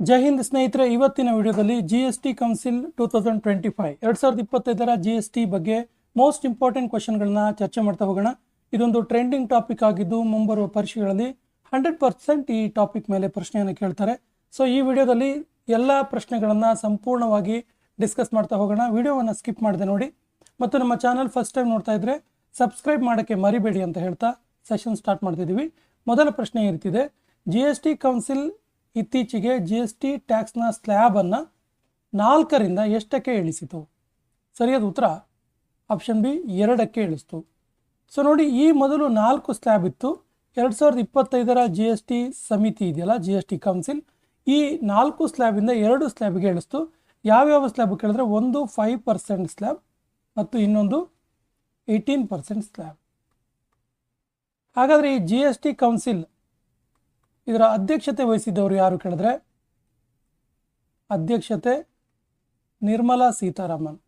ಜೈ ಹಿಂದ್ ಸ್ನೇಹಿತರೆ, ಇವತ್ತಿನ ವಿಡಿಯೋದಲ್ಲಿ G S T council two thousand twenty five ಎರಡು ಸಾವಿರದ ಇಪ್ಪತ್ತೈದರ ಜಿ ಎಸ್ ಟಿ ಬಗ್ಗೆ ಮೋಸ್ಟ್ ಇಂಪಾರ್ಟೆಂಟ್ ಕ್ವಶನ್ಗಳನ್ನ ಚರ್ಚೆ ಮಾಡ್ತಾ ಹೋಗೋಣ. ಇದೊಂದು ಟ್ರೆಂಡಿಂಗ್ ಟಾಪಿಕ್ ಆಗಿದ್ದು ಮುಂಬರುವ ಪರೀಕ್ಷೆಗಳಲ್ಲಿ ಹಂಡ್ರೆಡ್ ಪರ್ಸೆಂಟ್ ಈ ಟಾಪಿಕ್ ಮೇಲೆ ಪ್ರಶ್ನೆಯನ್ನು ಕೇಳ್ತಾರೆ. ಸೊ ಈ ವಿಡಿಯೋದಲ್ಲಿ ಎಲ್ಲ ಪ್ರಶ್ನೆಗಳನ್ನು ಸಂಪೂರ್ಣವಾಗಿ ಡಿಸ್ಕಸ್ ಮಾಡ್ತಾ ಹೋಗೋಣ. ವಿಡಿಯೋವನ್ನು ಸ್ಕಿಪ್ ಮಾಡಿದೆ ನೋಡಿ. ಮತ್ತು ನಮ್ಮ ಚಾನಲ್ ಫಸ್ಟ್ ಟೈಮ್ ನೋಡ್ತಾ ಇದ್ರೆ ಸಬ್ಸ್ಕ್ರೈಬ್ ಮಾಡೋಕ್ಕೆ ಮರಿಬೇಡಿ ಅಂತ ಹೇಳ್ತಾ ಸೆಷನ್ ಸ್ಟಾರ್ಟ್ ಮಾಡ್ತಿದ್ದೀವಿ. ಮೊದಲ ಪ್ರಶ್ನೆ ಇರ್ತಿದೆ ರೀತಿದೆ ಜಿ ಎಸ್ ಟಿ ಕೌನ್ಸಿಲ್ ಇತ್ತೀಚೆಗೆ ಜಿ ಎಸ್ ಟಿ ಟ್ಯಾಕ್ಸ್ನ ಸ್ಲ್ಯಾಬನ್ನು ನಾಲ್ಕರಿಂದ ಎಷ್ಟಕ್ಕೆ ಇಳಿಸಿತು? ಸರಿಯಾದ ಉತ್ತರ ಆಪ್ಷನ್ ಬಿ ಎರಡಕ್ಕೆ ಇಳಿಸ್ತು. ಸೊ ನೋಡಿ ಈ ಮೊದಲು ನಾಲ್ಕು ಸ್ಲ್ಯಾಬ್ ಇತ್ತು. ಎರಡು ಸಾವಿರದ ಇಪ್ಪತ್ತೈದರ ಜಿ ಎಸ್ ಟಿ ಸಮಿತಿ ಇದೆಯಲ್ಲ ಜಿ ಎಸ್ ಟಿ ಕೌನ್ಸಿಲ್ ಈ ನಾಲ್ಕು ಸ್ಲ್ಯಾಬಿಂದ ಎರಡು ಸ್ಲ್ಯಾಬ್ಗೆ ಇಳಿಸ್ತು. ಯಾವ್ಯಾವ ಸ್ಲ್ಯಾಬ್ ಕೇಳಿದ್ರೆ ಒಂದು ಫೈವ್ ಪರ್ಸೆಂಟ್ ಸ್ಲ್ಯಾಬ್ ಮತ್ತು ಇನ್ನೊಂದು ಏಯ್ಟೀನ್ ಪರ್ಸೆಂಟ್ ಸ್ಲ್ಯಾಬ್ ಹಾಗಾದರೆ ಈ ಜಿ ಎಸ್ ಟಿ ಕೌನ್ಸಿಲ್ ಇದರ ಅಧ್ಯಕ್ಷತೆ ವಹಿಸಿದ್ದವರು ಯಾರು ಕೇಳಿದ್ರೆ ಅಧ್ಯಕ್ಷತೆ ನಿರ್ಮಲಾ ಸೀತಾರಾಮನ್.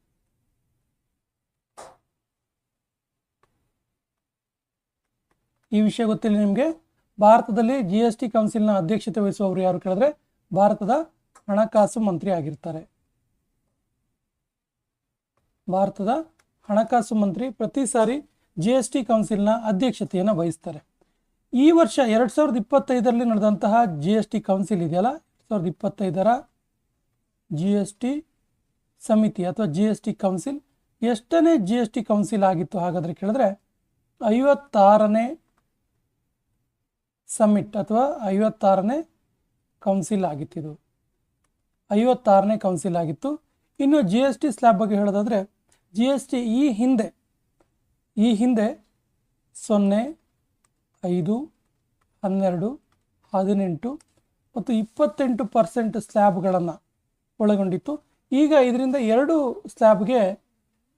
ಈ ವಿಷಯ ಗೊತ್ತಿಲ್ಲ ನಿಮಗೆ. ಭಾರತದಲ್ಲಿ ಜಿ ಎಸ್ ಟಿ ಕೌನ್ಸಿಲ್ನ ಅಧ್ಯಕ್ಷತೆ ವಹಿಸುವವರು ಯಾರು ಕೇಳಿದ್ರೆ ಭಾರತದ ಹಣಕಾಸು ಮಂತ್ರಿ ಆಗಿರ್ತಾರೆ. ಭಾರತದ ಹಣಕಾಸು ಮಂತ್ರಿ ಪ್ರತಿ ಸಾರಿ ಜಿ ಎಸ್ ಟಿ ಕೌನ್ಸಿಲ್ನ ಅಧ್ಯಕ್ಷತೆಯನ್ನು ವಹಿಸ್ತಾರೆ. ಈ ವರ್ಷ ಎರಡು ಸಾವಿರದ ಇಪ್ಪತ್ತೈದರಲ್ಲಿ ನಡೆದಂತಹ ಜಿ ಎಸ್ ಟಿ ಕೌನ್ಸಿಲ್ ಇದೆಯಲ್ಲ? ಎರಡು ಸಾವಿರದ ಇಪ್ಪತ್ತೈದರ ಜಿ ಎಸ್ ಟಿ ಸಮಿತಿ ಅಥವಾ ಜಿ ಎಸ್ ಟಿ ಕೌನ್ಸಿಲ್ ಎಷ್ಟನೇ ಜಿ ಎಸ್ ಟಿ ಕೌನ್ಸಿಲ್ ಆಗಿತ್ತು ಹಾಗಾದರೆ ಕೇಳಿದ್ರೆ ಐವತ್ತಾರನೇ ಸಮಿಟ್ ಅಥವಾ ಐವತ್ತಾರನೇ ಕೌನ್ಸಿಲ್ ಆಗಿತ್ತಿದು ಐವತ್ತಾರನೇ ಕೌನ್ಸಿಲ್ ಆಗಿತ್ತು. ಇನ್ನು ಜಿ ಎಸ್ ಟಿ ಸ್ಲ್ಯಾಬ್ ಬಗ್ಗೆ ಹೇಳೋದಾದರೆ ಜಿ ಎಸ್ ಟಿ ಈ ಹಿಂದೆ ಈ ಹಿಂದೆ ಸೊನ್ನೆ ಐದು, ಹನ್ನೆರಡು, ಹದಿನೆಂಟು ಮತ್ತು ಇಪ್ಪತ್ತೆಂಟು ಪರ್ಸೆಂಟ್ ಸ್ಲ್ಯಾಬ್ಗಳನ್ನು ಒಳಗೊಂಡಿತ್ತು. ಈಗ ಇದರಿಂದ ಎರಡು ಸ್ಲ್ಯಾಬ್ಗೆ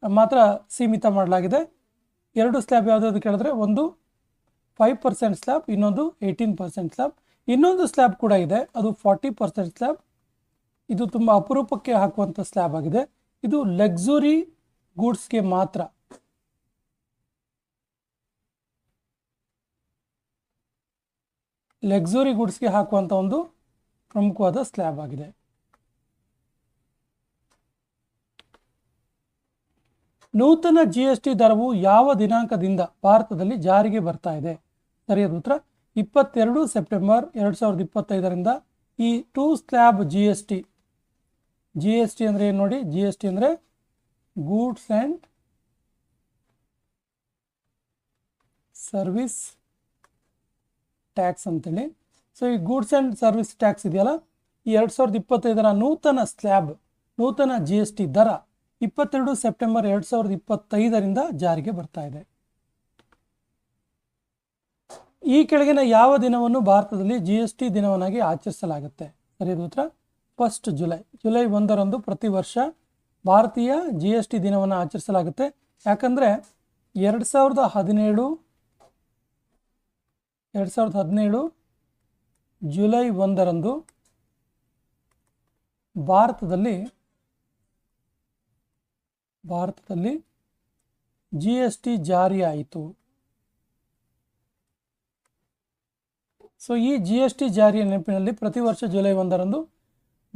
ಮಾತ್ರ ಸೀಮಿತ ಮಾಡಲಾಗಿದೆ. ಎರಡು ಸ್ಲ್ಯಾಬ್ ಯಾವುದಾದ್ರು ಕೇಳಿದ್ರೆ ಒಂದು ಫೈವ್ ಪರ್ಸೆಂಟ್ ಸ್ಲ್ಯಾಬ್, ಇನ್ನೊಂದು ಏಯ್ಟೀನ್ ಪರ್ಸೆಂಟ್ ಸ್ಲ್ಯಾಬ್. ಇನ್ನೊಂದು ಸ್ಲ್ಯಾಬ್ ಕೂಡ ಇದೆ. ಅದು ಫಾರ್ಟಿ ಪರ್ಸೆಂಟ್ ಸ್ಲ್ಯಾಬ್. ಇದು ತುಂಬ ಅಪರೂಪಕ್ಕೆ ಹಾಕುವಂಥ ಸ್ಲ್ಯಾಬ್ ಆಗಿದೆ. ಇದು ಲಕ್ಸುರಿ ಗೂಡ್ಸ್ಗೆ ಮಾತ್ರ ಲಕ್ಸುರಿ ಗುಡ್ಸ್ಗೆ ಹಾಕುವಂಥ ಒಂದು ಪ್ರಮುಖವಾದ ಸ್ಲ್ಯಾಬ್ ಆಗಿದೆ. ನೂತನ ಜಿ ಎಸ್ ಟಿ ದರವು ಯಾವ ದಿನಾಂಕದಿಂದ ಭಾರತದಲ್ಲಿ ಜಾರಿಗೆ ಬರ್ತಾ ಇದೆ? ಸರಿಯಾದ ಉತ್ತರ, ಇಪ್ಪತ್ತೆರಡು ಸೆಪ್ಟೆಂಬರ್ ಎರಡು ಸಾವಿರದ ಇಪ್ಪತ್ತೈದರಿಂದ ಈ two slab G S T G S T ಅಂದರೆ ಏನು ನೋಡಿ? ಜಿ ಎಸ್ ಟಿ ಅಂದರೆ ಗೂಡ್ಸ್ ಆ್ಯಂಡ್ ಸರ್ವಿಸ್ ಟ್ಯಾಕ್ಸ್ ಅಂತೇಳಿ. ಸೊ ಈ ಗೂಡ್ಸ್ ಆ್ಯಂಡ್ ಸರ್ವಿಸ್ ಟ್ಯಾಕ್ಸ್ ಇದೆಯಲ್ಲ, ಈ ಎರಡು ಸಾವಿರದ ಇಪ್ಪತ್ತೈದರ ನೂತನ ಸ್ಲ್ಯಾಬ್ ನೂತನ ಜಿ ಎಸ್ ಟಿ ದರ ಇಪ್ಪತ್ತೆರಡು ಸೆಪ್ಟೆಂಬರ್ ಎರಡು ಸಾವಿರದ ಇಪ್ಪತ್ತೈದರಿಂದ ಜಾರಿಗೆ ಬರ್ತಾ ಇದೆ. ಈ ಕೆಳಗಿನ ಯಾವ ದಿನವನ್ನು ಭಾರತದಲ್ಲಿ ಜಿ ಎಸ್ ಟಿ ದಿನವನ್ನಾಗಿ ಆಚರಿಸಲಾಗುತ್ತೆ? ಸರಿಯಾದ ಉತ್ತರ ಫಸ್ಟ್ ಜುಲೈ ಜುಲೈ ಒಂದರಂದು ಪ್ರತಿ ವರ್ಷ ಭಾರತೀಯ ಜಿ ಎಸ್ ಟಿ ದಿನವನ್ನು ಆಚರಿಸಲಾಗುತ್ತೆ. ಯಾಕಂದರೆ ಎರಡು ಸಾವಿರದ ಹದಿನೇಳು ಎರಡು ಸಾವಿರದ ಹದಿನೇಳು ಜುಲೈ ಒಂದರಂದು ಭಾರತದಲ್ಲಿ ಭಾರತದಲ್ಲಿ ಜಿ ಎಸ್ ಟಿ ಜಾರಿಯಾಯಿತು. ಸೊ, ಈ ಜಿ ಎಸ್ ಟಿ ಜಾರಿಯ ನೆನಪಿನಲ್ಲಿ ಪ್ರತಿ ವರ್ಷ ಜುಲೈ ಒಂದರಂದು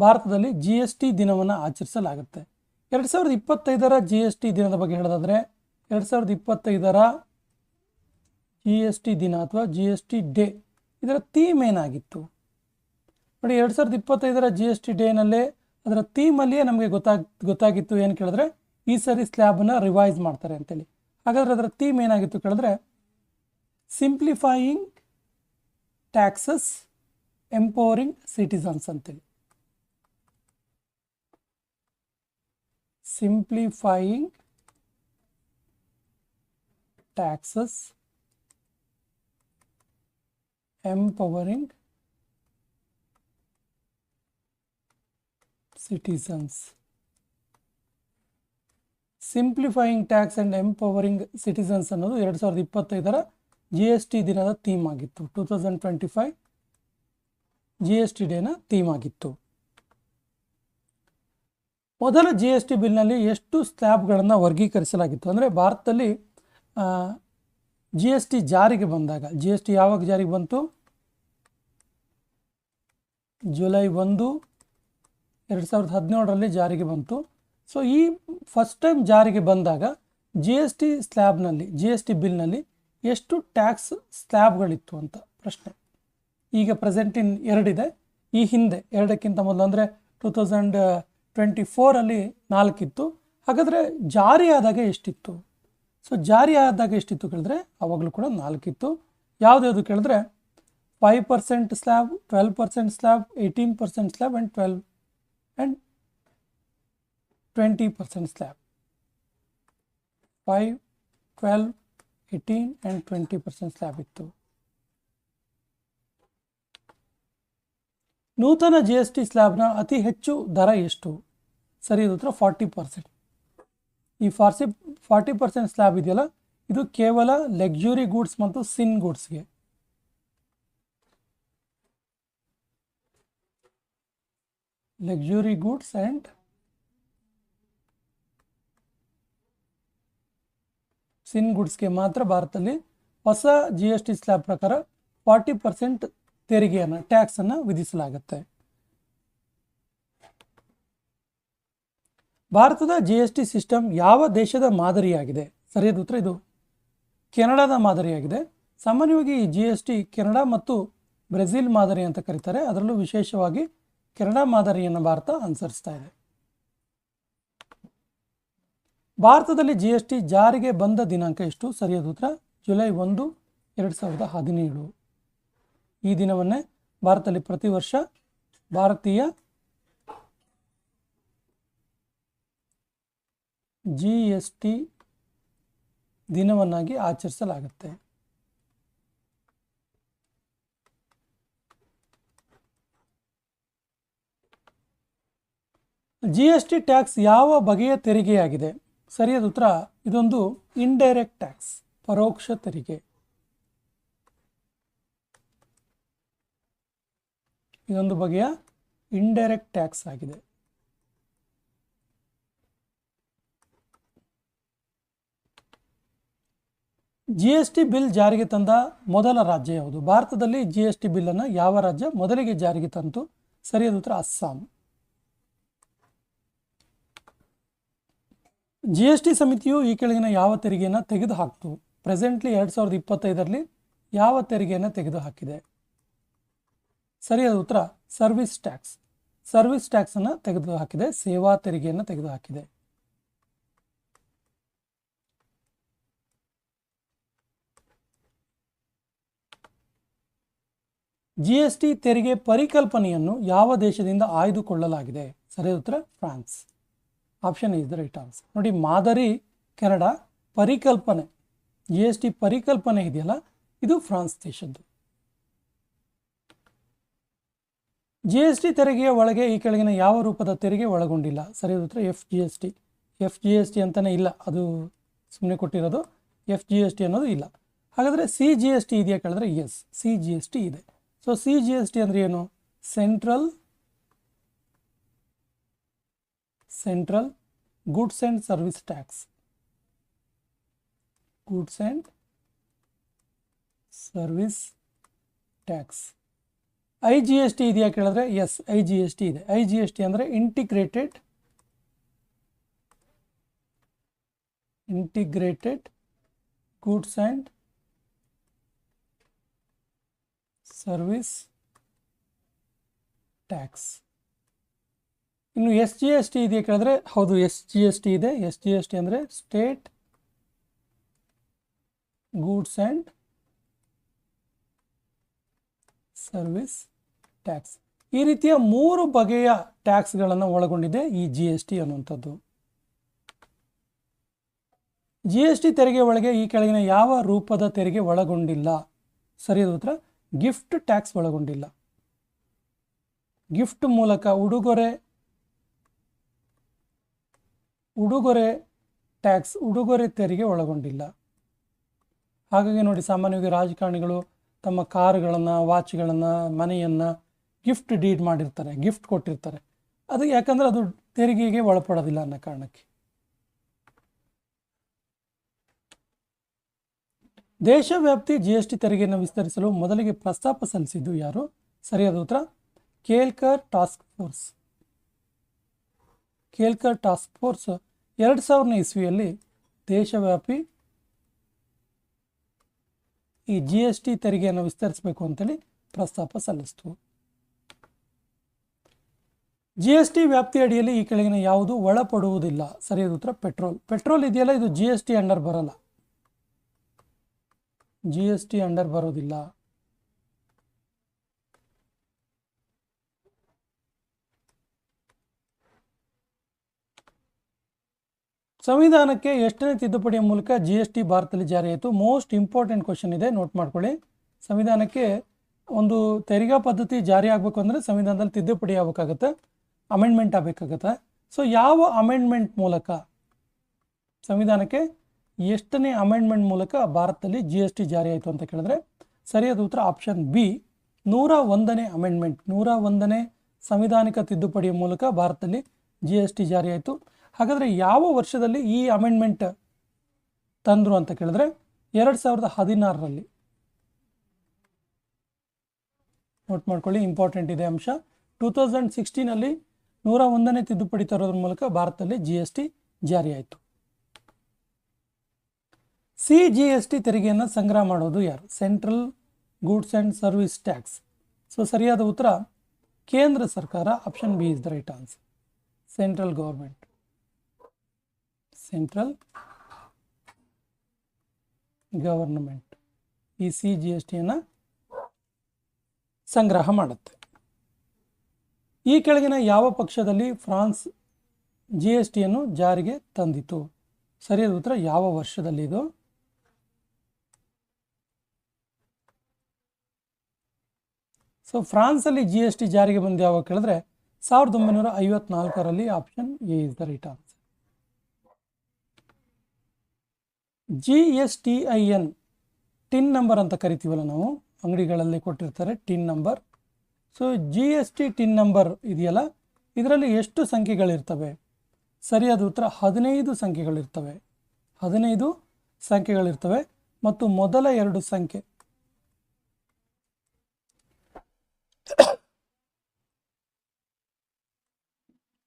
ಭಾರತದಲ್ಲಿ ಜಿ ಎಸ್ ಟಿ ದಿನವನ್ನು ಆಚರಿಸಲಾಗುತ್ತೆ. ಎರಡು ಸಾವಿರದ ಇಪ್ಪತ್ತೈದರ ಜಿ ಎಸ್ ಟಿ ದಿನದ ಬಗ್ಗೆ ಹೇಳೋದಾದರೆ, ಎರಡು ಸಾವಿರದ ಇಪ್ಪತ್ತೈದರ ಜಿ ಎಸ್ ಟಿ ದಿನ ಅಥವಾ ಜಿ ಎಸ್ ಟಿ ಡೇ ಇದರ ಥೀಮ್ ಏನಾಗಿತ್ತು? ನೋಡಿ, ಎರಡು ಸಾವಿರದ ಇಪ್ಪತ್ತೈದರ ಜಿ ಎಸ್ ಟಿ ಡೇನಲ್ಲೇ ಅದರ ಥೀಮಲ್ಲಿಯೇ ನಮಗೆ ಗೊತ್ತಾಗ್ ಗೊತ್ತಾಗಿತ್ತು. ಏನು ಕೇಳಿದ್ರೆ, ಈ ಸರಿ ಸ್ಲ್ಯಾಬನ್ನು ರಿವೈಸ್ ಮಾಡ್ತಾರೆ ಅಂತೇಳಿ. ಹಾಗಾದರೆ ಅದರ ಥೀಮ್ ಏನಾಗಿತ್ತು ಕೇಳಿದ್ರೆ ಸಿಂಪ್ಲಿಫೈಯಿಂಗ್ ಟ್ಯಾಕ್ಸಸ್ ಎಂಪವರಿಂಗ್ ಸಿಟಿಸನ್ಸ್ ಅಂತೇಳಿ. Simplifying taxes empowering citizens. Simplifying tax and empowering citizens ಅನ್ನೋದು ಎರಡು ಸಾವಿರದ ಇಪ್ಪತ್ತೈದರ ಜಿ ಎಸ್ ಟಿ ದಿನದ ಥೀಮ್ ಆಗಿತ್ತು. Two thousand twenty five G S T ಡೇನ theme ಆಗಿತ್ತು. ಮೊದಲ ಜಿ ಎಸ್ ಟಿ ಬಿಲ್ನಲ್ಲಿ ಎಷ್ಟು ಸ್ಲ್ಯಾಬ್ಗಳನ್ನು ವರ್ಗೀಕರಿಸಲಾಗಿತ್ತು? ಅಂದರೆ ಭಾರತದಲ್ಲಿ ಜಿ ಎಸ್ ಟಿ ಜಾರಿಗೆ ಬಂದಾಗ ಜಿ ಎಸ್ ಟಿ ಯಾವಾಗ ಜಾರಿಗೆ ಬಂತು? ಜುಲೈ ಒಂದು, ಎರಡು ಸಾವಿರದ ಹದಿನೇಳರಲ್ಲಿ ಜಾರಿಗೆ ಬಂತು. ಸೊ ಈ ಫಸ್ಟ್ ಟೈಮ್ ಜಾರಿಗೆ ಬಂದಾಗ ಜಿ ಎಸ್ ಟಿ ಸ್ಲ್ಯಾಬ್ನಲ್ಲಿ ಜಿ ಎಸ್ ಟಿ ಬಿಲ್ನಲ್ಲಿ ಎಷ್ಟು ಟ್ಯಾಕ್ಸ್ ಸ್ಲ್ಯಾಬ್ಗಳಿತ್ತು ಅಂತ ಪ್ರಶ್ನೆ. ಈಗ ಪ್ರೆಸೆಂಟ್ ಇನ್ ಎರಡಿದೆ ಈ ಹಿಂದೆ ಎರಡಕ್ಕಿಂತ ಮೊದಲು ಅಂದರೆ ಟೂ ತೌಸಂಡ್ ಟ್ವೆಂಟಿ ಫೋರಲ್ಲಿ ನಾಲ್ಕಿತ್ತು ಹಾಗಾದರೆ ಜಾರಿ ಆದಾಗ ಎಷ್ಟಿತ್ತು? ಸೊ ಜಾರಿ ಆದಾಗ ಎಷ್ಟಿತ್ತು ಕೇಳಿದ್ರೆ ಅವಾಗಲೂ ಕೂಡ ನಾಲ್ಕಿತ್ತು ಯಾವುದ್ಯಾವುದು ಕೇಳಿದ್ರೆ five percent slab twelve percent slab eighteen percent slab and twelve and twenty percent slab five twelve eighteen and twenty percent slab ಇತ್ತು. ನೂತನ ಜಿ ಎಸ್ ಟಿ ಸ್ಲ್ಯಾಬ್ನ ಅತಿ ಹೆಚ್ಚು ದರ ಎಷ್ಟು? ಸರಿ ಉತ್ತರ ಫಾರ್ಟಿ ಪರ್ಸೆಂಟ್ ಈ ಫಾರ್ಸಿ ಫಾರ್ಟಿ ಪರ್ಸೆಂಟ್ ಸ್ಲ್ಯಾಬ್ ಇದೆಯಲ್ಲ, ಇದು ಕೇವಲ ಲಕ್ಸುರಿ ಗೂಡ್ಸ್ ಮತ್ತು ಸಿನ್ ಗೂಡ್ಸ್ಗೆ ಲಕ್ಸುರಿ ಗೂಡ್ಸ್ ಆ್ಯಂಡ್ ಸಿನ್ ಗುಡ್ಸ್ಗೆ ಮಾತ್ರ ಭಾರತದಲ್ಲಿ ಹೊಸ ಜಿ ಎಸ್ ಟಿ ಸ್ಲ್ಯಾಬ್ ಪ್ರಕಾರ ಫಾರ್ಟಿ ಪರ್ಸೆಂಟ್ ತೆರಿಗೆಯನ್ನು ಟ್ಯಾಕ್ಸನ್ನು ವಿಧಿಸಲಾಗುತ್ತೆ. ಭಾರತದ ಜಿ ಎಸ್ ಟಿ ಸಿಸ್ಟಮ್ ಯಾವ ದೇಶದ ಮಾದರಿಯಾಗಿದೆ? ಸರಿಯಾದ ಉತ್ತರ ಇದು. ಕೆನಡಾದ ಮಾದರಿಯಾಗಿದೆ. ಸಾಮಾನ್ಯವಾಗಿ ಜಿ ಎಸ್ ಟಿ ಕೆನಡಾ ಮತ್ತು ಬ್ರೆಜಿಲ್ ಮಾದರಿ ಅಂತ ಕರೀತಾರೆ. ಅದರಲ್ಲೂ ವಿಶೇಷವಾಗಿ ಕೆನಡಾ ಮಾದರಿಯನ್ನು ಭಾರತ ಅನುಸರಿಸ್ತಾ ಇದೆ. ಭಾರತದಲ್ಲಿ ಜಿ ಎಸ್ ಟಿ ಜಾರಿಗೆ ಬಂದ ದಿನಾಂಕ ಎಷ್ಟು? ಸರಿಯಾದ ಉತ್ತರ, ಜುಲೈ ಒಂದು, ಎರಡು ಸಾವಿರದ ಹದಿನೇಳು. ಈ ದಿನವನ್ನೇ ಭಾರತದಲ್ಲಿ ಪ್ರತಿ ವರ್ಷ ಭಾರತೀಯ ಜಿ ಎಸ್ ಟಿ ದಿನವನ್ನಾಗಿ ಆಚರಿಸಲಾಗುತ್ತೆ. ಜಿ ಎಸ್ ಟಿ ಟ್ಯಾಕ್ಸ್ ಯಾವ ಬಗೆಯ ತೆರಿಗೆಯಾಗಿದೆ? ಸರಿಯಾದ ಉತ್ತರ, ಇದೊಂದು ಇಂಡೈರೆಕ್ಟ್ ಟ್ಯಾಕ್ಸ್ ಪರೋಕ್ಷ ತೆರಿಗೆ. ಇದೊಂದು ಬಗೆಯ ಇಂಡೈರೆಕ್ಟ್ ಟ್ಯಾಕ್ಸ್ ಆಗಿದೆ. ಜಿ ಎಸ್ ಟಿ ಬಿಲ್ ಜಾರಿಗೆ ತಂದ ಮೊದಲ ರಾಜ್ಯ ಯಾವುದು? ಭಾರತದಲ್ಲಿ ಜಿ ಎಸ್ ಟಿ ಬಿಲ್ಲನ್ನು ಯಾವ ರಾಜ್ಯ ಮೊದಲಿಗೆ ಜಾರಿಗೆ ತಂತು? ಸರಿಯಾದ ಉತ್ತರ, ಅಸ್ಸಾಂ. ಜಿ ಎಸ್ ಟಿ ಸಮಿತಿಯು ಈ ಕೆಳಗಿನ ಯಾವ ತೆರಿಗೆಯನ್ನು ತೆಗೆದುಹಾಕ್ತು? ಪ್ರೆಸೆಂಟ್ಲಿ ಎರಡು ಸಾವಿರದ ಇಪ್ಪತ್ತೈದರಲ್ಲಿ ಯಾವ ತೆರಿಗೆಯನ್ನು ತೆಗೆದುಹಾಕಿದೆ? ಸರಿಯಾದ ಉತ್ತರ. ಸರ್ವಿಸ್ ಟ್ಯಾಕ್ಸ್ ಸರ್ವಿಸ್ ಟ್ಯಾಕ್ಸನ್ನು ತೆಗೆದುಹಾಕಿದೆ. ಸೇವಾ ತೆರಿಗೆಯನ್ನು ತೆಗೆದುಹಾಕಿದೆ. ಜಿ ಎಸ್ ಟಿ ತೆರಿಗೆ ಪರಿಕಲ್ಪನೆಯನ್ನು ಯಾವ ದೇಶದಿಂದ ಆಯ್ದುಕೊಳ್ಳಲಾಗಿದೆ? ಸರಿಯಾದ ಉತ್ತರ. France option is the right answer ನೋಡಿ, ಮಾದರಿ ಕೆನಡಾ ಪರಿಕಲ್ಪನೆ ಜಿ ಎಸ್ ಟಿ ಪರಿಕಲ್ಪನೆ ಇದೆಯಲ್ಲ, ಇದು ಫ್ರಾನ್ಸ್ ದೇಶದ್ದು. ಜಿ ಎಸ್ ಟಿ ತೆರಿಗೆಯ ಒಳಗೆ ಈ ಕೆಳಗಿನ ಯಾವ ರೂಪದ ತೆರಿಗೆ ಒಳಗೊಂಡಿಲ್ಲ? ಸರಿ ಉತ್ತರ F G S T F G S T ಅಂತಲೇ ಇಲ್ಲ. ಅದು ಸುಮ್ಮನೆ ಕೊಟ್ಟಿರೋದು ಎಫ್ ಜಿ ಎಸ್ ಟಿ ಅನ್ನೋದು ಇಲ್ಲ. ಹಾಗಾದರೆ ಸಿ ಜಿ ಎಸ್ ಟಿ ಇದೆಯಾ ಕೇಳಿದ್ರೆ yes C G S T ಇದೆ. So C G S T ಅಂದರೆ ಏನು? Central central goods and service tax goods and service tax I G S T ಇದೆಯಾ ಕೇಳಿದ್ರೆ? Yes I G S T ಇದೆ. I G S T ಅಂದರೆ integrated integrated goods and service tax ಇನ್ನು S G S T ಇದೆಯಾ ಕೇಳಿದ್ರೆ ಹೌದು S G S T ಇದೆ. S G S T ಅಂದರೆ state goods and service tax ಈ ರೀತಿಯ ಮೂರು ಬಗೆಯ ಟ್ಯಾಕ್ಸ್ಗಳನ್ನು ಒಳಗೊಂಡಿದೆ ಈ ಜಿ ಎಸ್ ಟಿ ಅನ್ನುವಂಥದ್ದು. ಜಿ ಎಸ್ ಟಿ ತೆರಿಗೆ ಒಳಗೆ ಈ ಕೆಳಗಿನ ಯಾವ ರೂಪದ ತೆರಿಗೆ ಒಳಗೊಂಡಿಲ್ಲ? ಸರಿಯಾದ ಉತ್ತರ ಗಿಫ್ಟ್ ಟ್ಯಾಕ್ಸ್ ಒಳಗೊಂಡಿಲ್ಲ. ಗಿಫ್ಟ್ ಮೂಲಕ ಉಡುಗೊರೆ ಉಡುಗೊರೆ ಟ್ಯಾಕ್ಸ್ ಉಡುಗೊರೆ ತೆರಿಗೆ ಒಳಗೊಂಡಿಲ್ಲ. ಹಾಗಾಗಿ ನೋಡಿ ಸಾಮಾನ್ಯವಾಗಿ ರಾಜಕಾರಣಿಗಳು ತಮ್ಮ ಕಾರುಗಳನ್ನು, ವಾಚ್ಗಳನ್ನು, ಮನೆಯನ್ನು ಗಿಫ್ಟ್ ಡೀಡ್ ಮಾಡಿರ್ತಾರೆ ಗಿಫ್ಟ್ ಕೊಟ್ಟಿರ್ತಾರೆ. ಅದು ಯಾಕಂದರೆ ಅದು ತೆರಿಗೆಗೆ ಒಳಪಡೋದಿಲ್ಲ ಅನ್ನೋ ಕಾರಣಕ್ಕೆ. ದೇಶವ್ಯಾಪ್ತಿ ಜಿ ಎಸ್ ಟಿ ತೆರಿಗೆಯನ್ನು ವಿಸ್ತರಿಸಲು ಮೊದಲಿಗೆ ಪ್ರಸ್ತಾಪ ಸಲ್ಲಿಸಿದ್ದು ಯಾರು? ಸರಿಯಾದ ಉತ್ತರ, Kelkar task force. Kelkar task force ಎರಡು ಸಾವಿರನೇ ಇಸ್ವಿಯಲ್ಲಿ ದೇಶವ್ಯಾಪಿ ಈ ಜಿ ಎಸ್ ಟಿ ತೆರಿಗೆಯನ್ನು ವಿಸ್ತರಿಸಬೇಕು ಅಂತೇಳಿ ಪ್ರಸ್ತಾಪ ಸಲ್ಲಿಸಿತು. ಜಿ ಎಸ್ ಟಿ ವ್ಯಾಪ್ತಿ ಅಡಿಯಲ್ಲಿ ಈ ಕೆಳಗಿನ ಯಾವುದು ಒಳಪಡುವುದಿಲ್ಲ. ಸರಿಯಾದ ಉತ್ತರ ಪೆಟ್ರೋಲ್. ಪೆಟ್ರೋಲ್ ಇದೆಯಲ್ಲ, ಇದು ಜಿ ಎಸ್ ಟಿ ಅಂಡರ್ ಬರಲ್ಲ. ಜಿ ಎಸ್ ಟಿ ಅಂಡರ್ ಬರೋದಿಲ್ಲ. ಸಂವಿಧಾನಕ್ಕೆ ಎಷ್ಟನೇ ತಿದ್ದುಪಡಿಯ ಮೂಲಕ ಜಿ ಎಸ್ ಟಿ ಭಾರತದಲ್ಲಿ ಜಾರಿಯಾಯಿತು? ಮೋಸ್ಟ್ ಇಂಪಾರ್ಟೆಂಟ್ ಕ್ವಶನ್ ಇದೆ. ನೋಟ್ ಮಾಡ್ಕೊಳ್ಳಿ. ಸಂವಿಧಾನಕ್ಕೆ ಒಂದು ತೆರಿಗೆ ಪದ್ಧತಿ ಜಾರಿ ಆಗಬೇಕು ಅಂದರೆ ಸಂವಿಧಾನದಲ್ಲಿ ತಿದ್ದುಪಡಿ ಆಗಬೇಕಾಗತ್ತೆ. ಅಮೆಂಡ್ಮೆಂಟ್ ಆಗಬೇಕಾಗತ್ತೆ. ಸೊ ಯಾವ ಅಮೆಂಡ್ಮೆಂಟ್ ಮೂಲಕ ಸಂವಿಧಾನಕ್ಕೆ ಎಷ್ಟನೇ ಅಮೆಂಡ್ಮೆಂಟ್ ಮೂಲಕ ಭಾರತದಲ್ಲಿ ಜಿ ಎಸ್ ಟಿ ಜಾರಿಯಾಯಿತು ಅಂತ ಕೇಳಿದ್ರೆ, ಸರಿಯಾದ ಉತ್ತರ ಆಪ್ಷನ್ ಬಿ ನೂರ ಒಂದನೇ ಅಮೆಂಡ್ಮೆಂಟ್ ನೂರ ಒಂದನೇ ಸಂವಿಧಾನಿಕ ತಿದ್ದುಪಡಿಯ ಮೂಲಕ ಭಾರತದಲ್ಲಿ ಜಿ ಎಸ್ ಟಿ ಜಾರಿಯಾಯಿತು. ಹಾಗಾದರೆ ಯಾವ ವರ್ಷದಲ್ಲಿ ಈ ಅಮೆಂಡ್ಮೆಂಟ್ ತಂದರು ಅಂತ ಕೇಳಿದ್ರೆ ಎರಡು ಸಾವಿರದ ಹದಿನಾರರಲ್ಲಿ. ನೋಟ್ ಮಾಡ್ಕೊಳ್ಳಿ ಇಂಪಾರ್ಟೆಂಟ್ ಇದೆ ಅಂಶ. ಟೂ ತೌಸಂಡ್ ಸಿಕ್ಸ್ಟೀನಲ್ಲಿ ನೂರ ಒಂದನೇ ತಿದ್ದುಪಡಿ ತರೋದ್ರ ಮೂಲಕ ಭಾರತದಲ್ಲಿ ಜಿ ಎಸ್ ಟಿ ಜಾರಿಯಾಯಿತು ಸಿ ಜಿ ಎಸ್ ಟಿ ತೆರಿಗೆಯನ್ನು ಸಂಗ್ರಹ ಮಾಡೋದು ಯಾರು? Central goods and service tax so ಸರಿಯಾದ ಉತ್ತರ ಕೇಂದ್ರ ಸರ್ಕಾರ option B is the right answer central government central government ಈ ಸಿ ಜಿ ಎಸ್ ಟಿಯನ್ನು ಸಂಗ್ರಹ ಮಾಡುತ್ತೆ. ಈ ಕೆಳಗಿನ ಯಾವ ಪಕ್ಷದಲ್ಲಿ ಫ್ರಾನ್ಸ್ ಜಿ ಎಸ್ ಟಿಯನ್ನು ಜಾರಿಗೆ ತಂದಿತು ಸರಿಯಾದ ಉತ್ತರ ಯಾವ ವರ್ಷದಲ್ಲಿ ಇದು? ಸೊ ಫ್ರಾನ್ಸಲ್ಲಿ ಜಿ ಎಸ್ ಟಿ ಜಾರಿಗೆ ಬಂದು ಯಾವಾಗ ಕೇಳಿದ್ರೆ ಸಾವಿರದ ಒಂಬೈನೂರ ಐವತ್ನಾಲ್ಕರಲ್ಲಿ option A is the right answer G S T I N TIN number ಅಂತ ಕರಿತೀವಲ್ಲ ನಾವು, ಅಂಗಡಿಗಳಲ್ಲಿ ಕೊಟ್ಟಿರ್ತಾರೆ TIN number. So G S T TIN number ಇದೆಯಲ್ಲ, ಇದರಲ್ಲಿ ಎಷ್ಟು ಸಂಖ್ಯೆಗಳಿರ್ತವೆ? ಸರಿಯಾದ ಉತ್ತರ, ಹದಿನೈದು ಸಂಖ್ಯೆಗಳಿರ್ತವೆ. ಹದಿನೈದು ಸಂಖ್ಯೆಗಳಿರ್ತವೆ ಮತ್ತು ಮೊದಲ ಎರಡು ಸಂಖ್ಯೆ.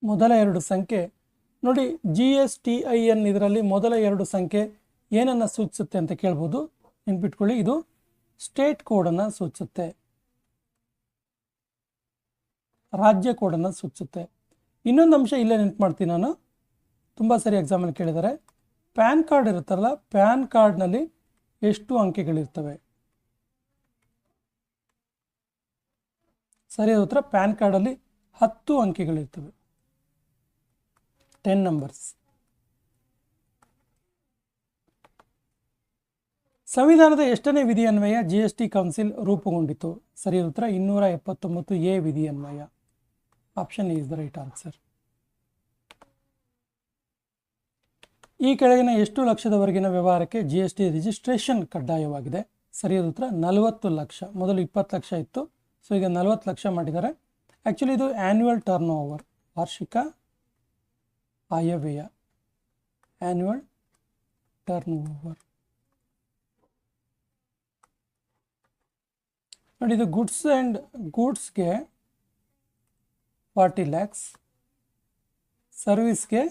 ಮೊದಲ ಎರಡು ಸಂಖ್ಯೆ. ನೋಡಿ G S T I N ಇದರಲ್ಲಿ ಮೊದಲ ಎರಡು ಸಂಖ್ಯೆ. ಏನನ್ನು ಸೂಚಿಸುತ್ತೆ ಅಂತ ಕೇಳ್ಬೋದು. ನೆನ್ಪಿಟ್ಕೊಳ್ಳಿ, ಇದು ಸ್ಟೇಟ್ ಕೋಡನ್ನು ಸೂಚಿಸುತ್ತೆ. ರಾಜ್ಯ ಕೋಡನ್ನು ಸೂಚಿಸುತ್ತೆ. ಇನ್ನೊಂದು ಅಂಶ ಇಲ್ಲೇ ನೆನ್ಪು ಮಾಡ್ತೀನಿ ನಾನು. ತುಂಬ ಸರಿ ಎಕ್ಸಾಮಲ್ಲಿ ಕೇಳಿದ್ದಾರೆ ಪ್ಯಾನ್ ಕಾರ್ಡ್ ಇರುತ್ತಲ್ಲ, ಪ್ಯಾನ್ ಕಾರ್ಡ್ನಲ್ಲಿ ಎಷ್ಟು ಅಂಕೆಗಳಿರ್ತವೆ? ಸರಿಯಾದ ಉತ್ತರ ಪ್ಯಾನ್ ಕಾರ್ಡಲ್ಲಿ ಹತ್ತು ಅಂಕೆಗಳಿರ್ತವೆ. ಟೆನ್ ನಂಬರ್ಸ್ ಸಂವಿಧಾನದ ಎಷ್ಟನೇ ವಿಧಿ ಅನ್ವಯ ಜಿ ಎಸ್ ಟಿ ಕೌನ್ಸಿಲ್ ರೂಪುಗೊಂಡಿತು ಸರಿ, ಉತ್ತರ ಇನ್ನೂರ ಎಪ್ಪತ್ತೊಂಬತ್ತು ಎ ವಿಧಿ ಅನ್ವಯ option is the right answer ಈ ಕೆಳಗಿನ ಎಷ್ಟು ಲಕ್ಷದವರೆಗಿನ ವ್ಯವಹಾರಕ್ಕೆ ಜಿ ಎಸ್ ಟಿ ರಿಜಿಸ್ಟ್ರೇಷನ್ ಕಡ್ಡಾಯವಾಗಿದೆ? ಸರಿಯಾದ ಉತ್ತರ ನಲವತ್ತು ಲಕ್ಷ. ಮೊದಲು ಇಪ್ಪತ್ತು ಲಕ್ಷ ಇತ್ತು. ಸೊ ಈಗ ನಲವತ್ತು ಲಕ್ಷ ಮಾಡಿದ್ದಾರೆ. ಆ್ಯಕ್ಚುಲಿ ಇದು ಆ್ಯನ್ಯುವಲ್ ಟರ್ನ್ ಓವರ್ ವಾರ್ಷಿಕ ಆಯವ್ಯಯ. ಆ್ಯನ್ಯುವಲ್ ಟರ್ನ್ ಓವರ್ ನೋಡಿ, ಇದು ಗುಡ್ಸ್ ಆ್ಯಂಡ್ ಗೂಡ್ಸ್ಗೆ ಫಾರ್ಟಿ ಲ್ಯಾಕ್ಸ್ ಸರ್ವಿಸ್ಗೆ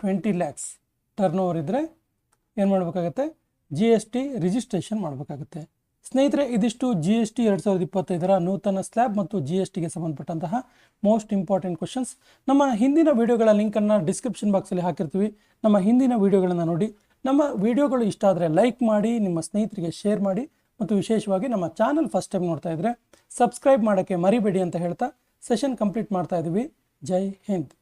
ಟ್ವೆಂಟಿ ಲ್ಯಾಕ್ಸ್ ಟರ್ನ್ ಓವರ್ ಇದ್ದರೆ ಏನು ಮಾಡಬೇಕಾಗತ್ತೆ? ಜಿ ಎಸ್ ಟಿ ರಿಜಿಸ್ಟ್ರೇಷನ್ ಮಾಡಬೇಕಾಗುತ್ತೆ. ಸ್ನೇಹಿತರೆ, ಇದಿಷ್ಟು ಜಿ ಎಸ್ ಟಿ ಎರಡು ಸಾವಿರದ ಇಪ್ಪತ್ತೈದರ ನೂತನ ಸ್ಲ್ಯಾಬ್ ಮತ್ತು ಜಿ ಎಸ್ ಟಿಗೆ ಸಂಬಂಧಪಟ್ಟಂತಹ ಮೋಸ್ಟ್ ಇಂಪಾರ್ಟೆಂಟ್ ಕ್ವಶನ್ಸ್ ನಮ್ಮ ಹಿಂದಿನ ವೀಡಿಯೋಗಳ ಲಿಂಕನ್ನು ಡಿಸ್ಕ್ರಿಪ್ಷನ್ ಬಾಕ್ಸಲ್ಲಿ ಹಾಕಿರ್ತೀವಿ. ನಮ್ಮ ಹಿಂದಿನ ವೀಡಿಯೋಗಳನ್ನು ನೋಡಿ. ನಮ್ಮ ವಿಡಿಯೋಗಳು ಇಷ್ಟ ಆದರೆ ಲೈಕ್ ಮಾಡಿ, ನಿಮ್ಮ ಸ್ನೇಹಿತರಿಗೆ ಶೇರ್ ಮಾಡಿ ಮತ್ತು ವಿಶೇಷವಾಗಿ ನಮ್ಮ ಚಾನಲ್ ಫಸ್ಟ್ ಟೈಮ್ ನೋಡ್ತಾ ಇದ್ರೆ ಸಬ್ಸ್ಕ್ರೈಬ್ ಮಾಡೋಕ್ಕೆ ಮರಿಬೇಡಿ ಅಂತ ಹೇಳ್ತಾ ಸೆಷನ್ ಕಂಪ್ಲೀಟ್ ಮಾಡ್ತಾ ಇದ್ದೀವಿ ಜೈ ಹಿಂದ್.